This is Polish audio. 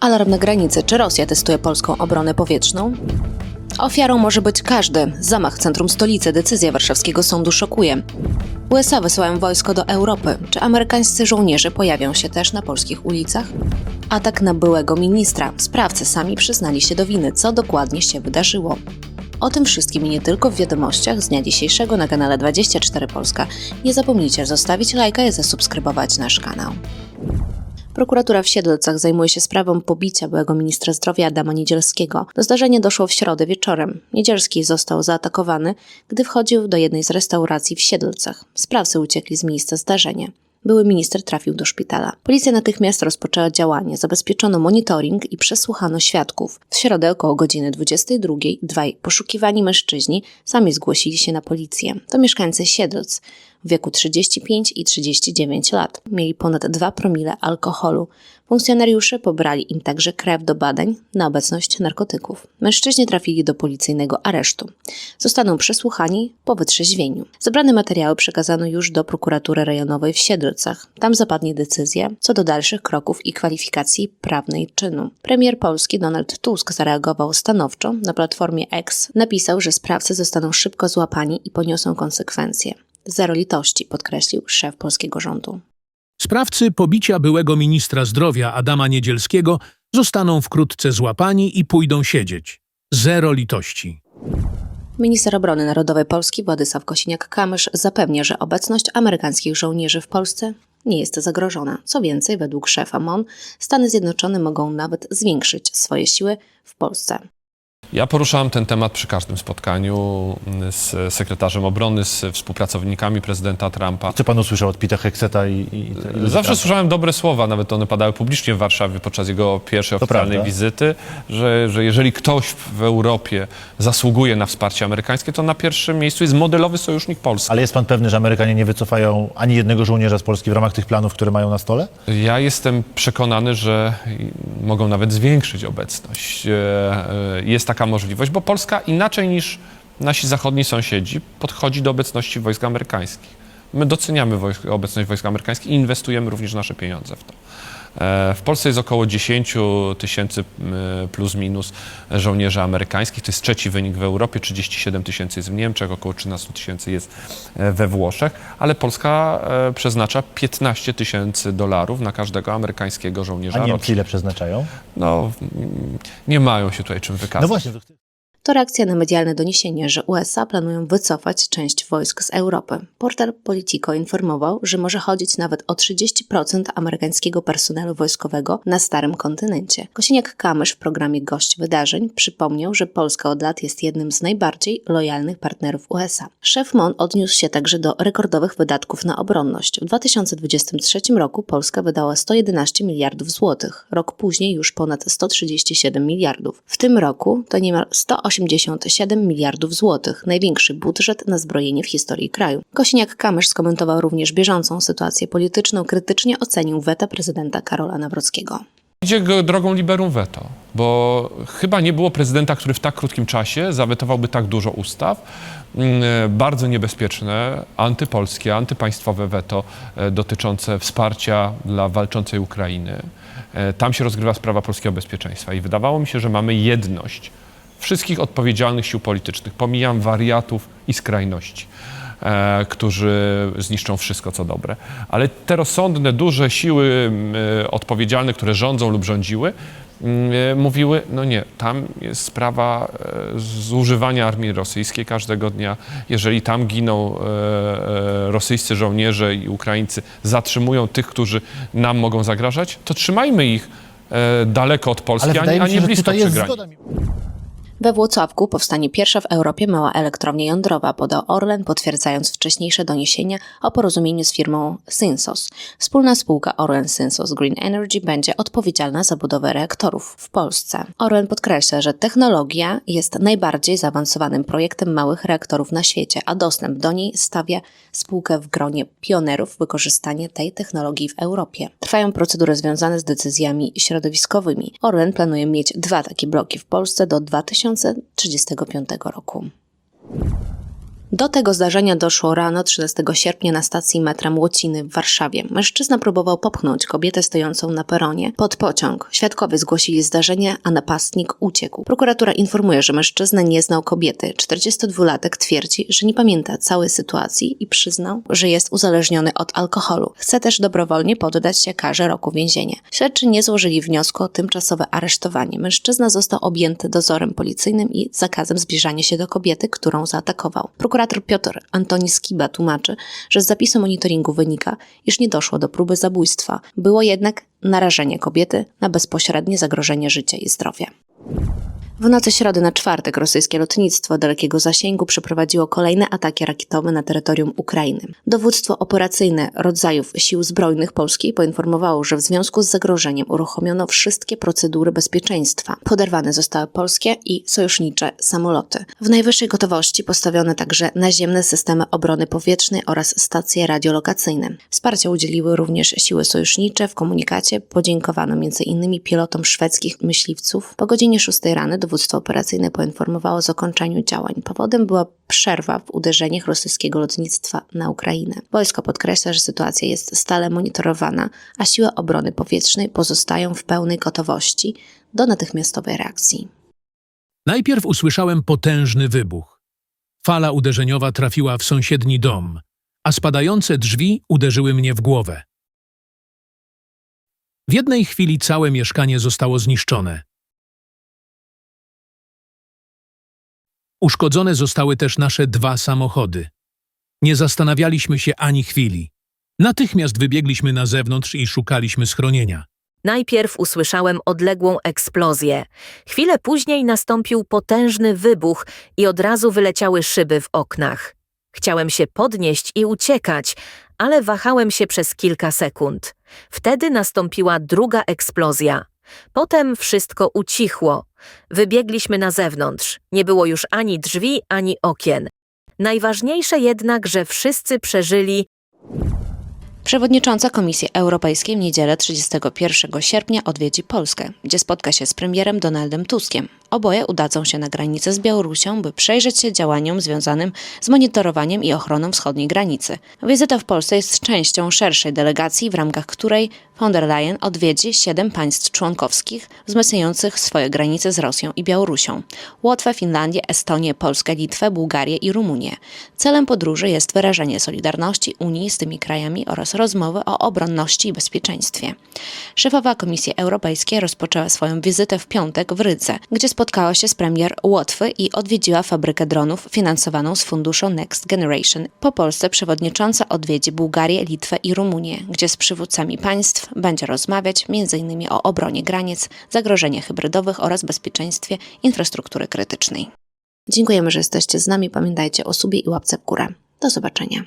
Alarm na granicy. Czy Rosja testuje polską obronę powietrzną? Ofiarą może być każdy. Zamach w centrum stolicy. Decyzja warszawskiego sądu szokuje. USA wysyłają wojsko do Europy. Czy amerykańscy żołnierze pojawią się też na polskich ulicach? Atak na byłego ministra. Sprawcy sami przyznali się do winy. Co dokładnie się wydarzyło? O tym wszystkim i nie tylko w wiadomościach z dnia dzisiejszego na kanale 24 Polska. Nie zapomnijcie zostawić lajka i zasubskrybować nasz kanał. Prokuratura w Siedlcach zajmuje się sprawą pobicia byłego ministra zdrowia Adama Niedzielskiego. Do zdarzenia doszło w środę wieczorem. Niedzielski został zaatakowany, gdy wchodził do jednej z restauracji w Siedlcach. Sprawcy uciekli z miejsca zdarzenia. Były minister trafił do szpitala. Policja natychmiast rozpoczęła działanie, zabezpieczono monitoring i przesłuchano świadków. W środę około godziny 22 dwaj poszukiwani mężczyźni sami zgłosili się na policję. To mieszkańcy Siedlc w wieku 35 i 39 lat. Mieli ponad 2 promile alkoholu. Funkcjonariusze pobrali im także krew do badań na obecność narkotyków. Mężczyźni trafili do policyjnego aresztu. Zostaną przesłuchani po wytrzeźwieniu. Zebrane materiały przekazano już do prokuratury rejonowej w Siedlcach. Tam zapadnie decyzja co do dalszych kroków i kwalifikacji prawnej czynu. Premier Polski Donald Tusk zareagował stanowczo. Na platformie X napisał, że sprawcy zostaną szybko złapani i poniosą konsekwencje. Zero litości, podkreślił szef polskiego rządu. Sprawcy pobicia byłego ministra zdrowia Adama Niedzielskiego zostaną wkrótce złapani i pójdą siedzieć. Zero litości. Minister obrony narodowej Polski Władysław Kosiniak-Kamysz zapewnia, że obecność amerykańskich żołnierzy w Polsce nie jest zagrożona. Co więcej, według szefa MON, Stany Zjednoczone mogą nawet zwiększyć swoje siły w Polsce. Ja poruszałem ten temat przy każdym spotkaniu mm, z sekretarzem obrony, z współpracownikami prezydenta Trumpa. Co pan usłyszał od Pita Hexeta i... i, i Zawsze słyszałem dobre słowa, nawet one padały publicznie w Warszawie podczas jego pierwszej To oficjalnej prawda. wizyty, że, że jeżeli ktoś w Europie zasługuje na wsparcie amerykańskie, to na pierwszym miejscu jest modelowy sojusznik Polski. Ale jest pan pewny, że Amerykanie nie wycofają ani jednego żołnierza z Polski w ramach tych planów, które mają na stole? Ja jestem przekonany, że mogą nawet zwiększyć obecność. E, e, Jest taka możliwość, bo Polska inaczej niż nasi zachodni sąsiedzi podchodzi do obecności wojsk amerykańskich. My doceniamy wojsk, obecność wojsk amerykańskich i inwestujemy również nasze pieniądze w to. E, W Polsce jest około 10 tysięcy m, plus minus żołnierzy amerykańskich. To jest trzeci wynik w Europie. 37 tysięcy jest w Niemczech, około 13 tysięcy jest e, we Włoszech, ale Polska e, przeznacza 15 tysięcy dolarów na każdego amerykańskiego A żołnierza Niemcy rocznie. ile przeznaczają? No, mm, nie mają się tutaj czym wykazać. No właśnie, To reakcja na medialne doniesienie, że USA planują wycofać część wojsk z Europy. Portal Politico informował, że może chodzić nawet o 30% amerykańskiego personelu wojskowego na starym kontynencie. Kosiniak-Kamysz w programie Gość Wydarzeń przypomniał, że Polska od lat jest jednym z najbardziej lojalnych partnerów USA. Szef MON odniósł się także do rekordowych wydatków na obronność. W 2023 roku Polska wydała 111 miliardów złotych, rok później już ponad 137 miliardów. W tym roku to niemal 187 miliardów złotych, największy budżet na zbrojenie w historii kraju. Kosiniak-Kamysz skomentował również bieżącą sytuację polityczną, krytycznie ocenił weta prezydenta Karola Nawrockiego. Idzie drogą liberum veto, bo chyba nie było prezydenta, który w tak krótkim czasie zawetowałby tak dużo ustaw. Mm, e, Bardzo niebezpieczne, antypolskie, antypaństwowe weto e, dotyczące wsparcia dla walczącej Ukrainy. E, Tam się rozgrywa sprawa polskiego bezpieczeństwa i wydawało mi się, że mamy jedność wszystkich odpowiedzialnych sił politycznych. Pomijam wariatów i skrajności e, którzy zniszczą wszystko, co dobre. Ale te rozsądne, duże siły e, odpowiedzialne, które rządzą lub rządziły, e, mówiły, no nie, tam jest sprawa e, zużywania armii rosyjskiej każdego dnia. Jeżeli tam giną e, rosyjscy żołnierze i Ukraińcy, zatrzymują tych, którzy nam mogą zagrażać, to trzymajmy ich daleko od Polski, a, nie- blisko przy granicy. We Włocławku powstanie pierwsza w Europie mała elektrownia jądrowa, podał Orlen, potwierdzając wcześniejsze doniesienia o porozumieniu z firmą Synsos. Wspólna spółka Orlen Synsos Green Energy będzie odpowiedzialna za budowę reaktorów w Polsce. Orlen podkreśla, że technologia jest najbardziej zaawansowanym projektem małych reaktorów na świecie, a dostęp do niej stawia spółkę w gronie pionerów wykorzystania tej technologii w Europie. Trwają procedury związane z decyzjami środowiskowymi. Orlen planuje mieć dwa takie bloki w Polsce do 2035 roku. Do tego zdarzenia doszło rano 13 sierpnia na stacji metra Młociny w Warszawie. Mężczyzna próbował popchnąć kobietę stojącą na peronie pod pociąg. Świadkowie zgłosili zdarzenie, a napastnik uciekł. Prokuratura informuje, że mężczyzna nie znał kobiety. 42-latek twierdzi, że nie pamięta całej sytuacji i przyznał, że jest uzależniony od alkoholu. Chce też dobrowolnie poddać się karze roku więzienia. Śledczy nie złożyli wniosku o tymczasowe aresztowanie. Mężczyzna został objęty dozorem policyjnym i zakazem zbliżania się do kobiety, którą zaatakował. Prokurator Piotr Antoni Skiba tłumaczy, że z zapisu monitoringu wynika, iż nie doszło do próby zabójstwa. Było jednak narażenie kobiety na bezpośrednie zagrożenie życia i zdrowia. W nocy środy na czwartek rosyjskie lotnictwo dalekiego zasięgu przeprowadziło kolejne ataki rakietowe na terytorium Ukrainy. Dowództwo operacyjne rodzajów sił zbrojnych Polski poinformowało, że w związku z zagrożeniem uruchomiono wszystkie procedury bezpieczeństwa. Poderwane zostały polskie i sojusznicze samoloty. W najwyższej gotowości postawiono także naziemne systemy obrony powietrznej oraz stacje radiolokacyjne. Wsparcia udzieliły również siły sojusznicze. W komunikacie podziękowano m.in. pilotom szwedzkich myśliwców. Po godzinie 6 rano dowództwo operacyjne poinformowało o zakończeniu działań. Powodem była przerwa w uderzeniach rosyjskiego lotnictwa na Ukrainę. Wojsko podkreśla, że sytuacja jest stale monitorowana, a siły obrony powietrznej pozostają w pełnej gotowości do natychmiastowej reakcji. Najpierw usłyszałem potężny wybuch. Fala uderzeniowa trafiła w sąsiedni dom, a spadające drzwi uderzyły mnie w głowę. W jednej chwili całe mieszkanie zostało zniszczone. Uszkodzone zostały też nasze dwa samochody. Nie zastanawialiśmy się ani chwili. Natychmiast wybiegliśmy na zewnątrz i szukaliśmy schronienia. Najpierw usłyszałem odległą eksplozję. Chwilę później nastąpił potężny wybuch i od razu wyleciały szyby w oknach. Chciałem się podnieść i uciekać, ale wahałem się przez kilka sekund. Wtedy nastąpiła druga eksplozja. Potem wszystko ucichło. Wybiegliśmy na zewnątrz. Nie było już ani drzwi, ani okien. Najważniejsze jednak, że wszyscy przeżyli Przewodnicząca Komisji Europejskiej w niedzielę 31 sierpnia odwiedzi Polskę, gdzie spotka się z premierem Donaldem Tuskiem. Oboje udadzą się na granicę z Białorusią, by przejrzeć się działaniom związanym z monitorowaniem i ochroną wschodniej granicy. Wizyta w Polsce jest częścią szerszej delegacji, w ramach której von der Leyen odwiedzi siedem państw członkowskich wzmacniających swoje granice z Rosją i Białorusią. Łotwę, Finlandię, Estonię, Polskę, Litwę, Bułgarię i Rumunię. Celem podróży jest wyrażenie solidarności Unii z tymi krajami oraz rozmowy o obronności i bezpieczeństwie. Szefowa Komisji Europejskiej rozpoczęła swoją wizytę w piątek w Rydze, gdzie spotkała się z premier Łotwy i odwiedziła fabrykę dronów finansowaną z funduszu Next Generation. Po Polsce przewodnicząca odwiedzi Bułgarię, Litwę i Rumunię, gdzie z przywódcami państw będzie rozmawiać m.in. o obronie granic, zagrożeniach hybrydowych oraz bezpieczeństwie infrastruktury krytycznej. Dziękujemy, że jesteście z nami. Pamiętajcie o subie i łapce w górę. Do zobaczenia.